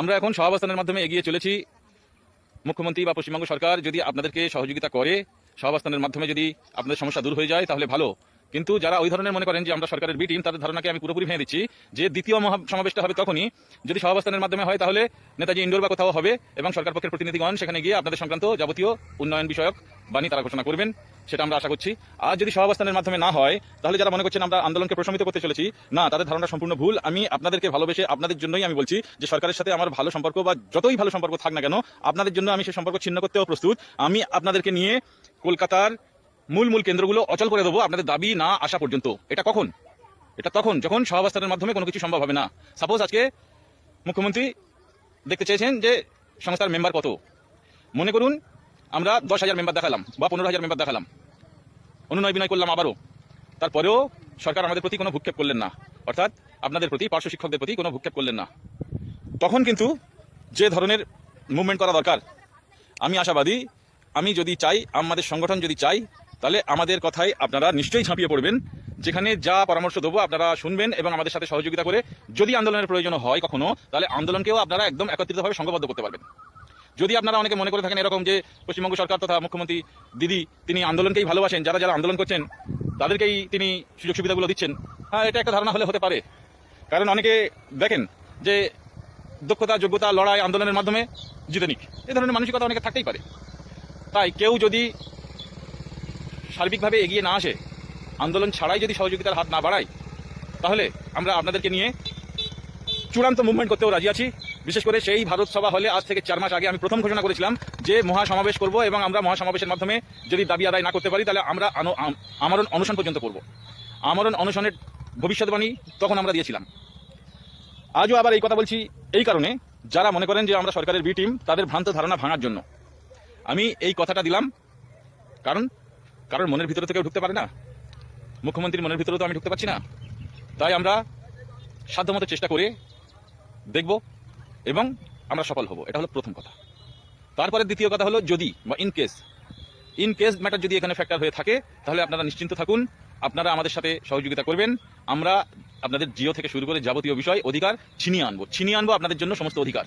আমরা এখন সহাবস্থানের মাধ্যমে এগিয়ে চলেছি। মুখ্যমন্ত্রী বা পশ্চিমবঙ্গ সরকার যদি আপনাদেরকে সহযোগিতা করে সহাবস্থানের মাধ্যমে যদি আপনাদের সমস্যা দূর হয়ে যায়, তাহলে ভালো। কিন্তু যারা ওই ধরনের মনে করেন যে আমরা সরকারের বি টিম তাদের ধারণাকে আমি পুরোপুরি ভেঙে দিচ্ছি যে দ্বিতীয় মহা সমাবেশটা হবে তখনই। যদি সহাবস্থানের মাধ্যমে হয়, তাহলে নেতাজি ইন্ডোর বা কোথাও হবে এবং সরকার পক্ষের প্রতিনিধিগণ সেখানে গিয়ে আপনাদের সংক্রান্ত যাবতীয় উন্নয়ন বিষয়ক বাণী তারা ঘোষণা করবেন। সেটা আমরা আশা করছি। আর যদি সহাবস্থানের মাধ্যমে না হয়, তাহলে যারা মনে করছেন আমরা আন্দোলনকে প্রশমিত করতে চলেছি, না, তাদের ধারণা সম্পূর্ণ ভুল। আমি আপনাদেরকে ভালোবেসে আপনাদের জন্যই আমি বলছি যে সরকারের সাথে আমার ভালো সম্পর্ক বা যতই ভালো সম্পর্ক থাক না কেন, আপনাদের জন্য আমি সেই সম্পর্ক ছিন্ন করতেও প্রস্তুত। আমি আপনাদেরকে নিয়ে কলকাতার মূল মূল কেন্দ্রগুলো অচল করে দেবো আপনাদের দাবি না আসা পর্যন্ত। এটা কখন? এটা তখন, যখন সহাবস্থানের মাধ্যমে কোনো কিছু সম্ভব হবে না। সাপোজ আজকে মুখ্যমন্ত্রী দেখতে চেয়েছেন যে সংস্থার মেম্বার কত। মনে করুন, আমরা দশ হাজার মেম্বার দেখালাম বা পনেরো হাজার মেম্বার দেখালাম। অনুনয় বিনয় করলাম আবারও। তারপরেও সরকার আমাদের প্রতি কোনো ভূক্ষেপ করলেন না। অর্থাৎ আপনাদের প্রতি, পার্শ্ব শিক্ষকদের প্রতি কোনো ভূক্ষেপ করলেন না। তখন কিন্তু যে ধরনের মুভমেন্ট করা দরকার, আমি আশাবাদী, আমি যদি চাই, আমাদের সংগঠন যদি চাই, তাহলে আমাদের কথায় আপনারা নিশ্চয়ই ঝাঁপিয়ে পড়বেন। যেখানে যা পরামর্শ দেবো আপনারা শুনবেন এবং আমাদের সাথে সহযোগিতা করে যদি আন্দোলনের প্রয়োজন হয় কখনো, তাহলে আন্দোলনকেও আপনারা একদম একত্রিতভাবে সংঘবদ্ধ করতে পারবেন। যদি আপনারা অনেকে মনে করে থাকেন এরকম যে পশ্চিমবঙ্গ সরকার তথা মুখ্যমন্ত্রী দিদি তিনি আন্দোলনকেই ভালোবাসেন, যারা যারা আন্দোলন করছেন, তাদেরকেই তিনি সুযোগ সুবিধাগুলো দিচ্ছেন। হ্যাঁ এটা একটা ধারণা হলে হতে পারে। কারণ অনেকে দেখেন যে দক্ষতা, যোগ্যতা, লড়াই, আন্দোলনের মাধ্যমে জিতে নিক। এই ধরনের মানসিকতা অনেকে থাকতেই পারে। তাই কেউ যদি সার্বিকভাবে এগিয়ে না আসে, আন্দোলন ছাড়াই যদি সহযোগিতার হাত না বাড়ায়, তাহলে আমরা আপনাদেরকে নিয়ে চূড়ান্ত মুভমেন্ট করতেও রাজি আছি। বিশেষ করে সেই ভারত সভা হলে আজ থেকে চার মাস আগে আমি প্রথম ঘোষণা করেছিলাম যে মহাসমাবেশ করব এবং আমরা মহাসমাবেশের মাধ্যমে যদি দাবি আদায় না করতে পারি, তাহলে আমরা আমরণ অনশন পর্যন্ত করব। আমরণ অনশনের ভবিষ্যৎবাণী তখন আমরা দিয়েছিলাম। আজও আবার এই কথা বলছি এই কারণে যারা মনে করেন যে আমরা সরকারের বি টিম তাদের ভ্রান্ত ধারণা ভাঙার জন্য। আমি এই কথাটা দিলাম। কারণ কারণ মনের ভিতরে থেকে ঢুকতে পারে না। মুখ্যমন্ত্রীর মনের ভিতরে তো আমি ঢুকতে পারছি না। তাই আমরা সাধ্যমতো চেষ্টা করে দেখব এবং আমরা সফল হব। এটা হলো প্রথম কথা। তারপরে দ্বিতীয় কথা হলো যদি বা in case in case matter যদি এখানে ফ্যাক্টর হয়ে থাকে, তাহলে আপনারা নিশ্চিন্ত থাকুন, আপনারা আমাদের সাথে সহযোগিতা করবেন। আমরা আপনাদের জিও থেকে শুরু করে যাবতীয় বিষয়, অধিকার ছিনিয়ে আনব। ছিনিয়ে আনব আপনাদের জন্য সমস্ত অধিকার।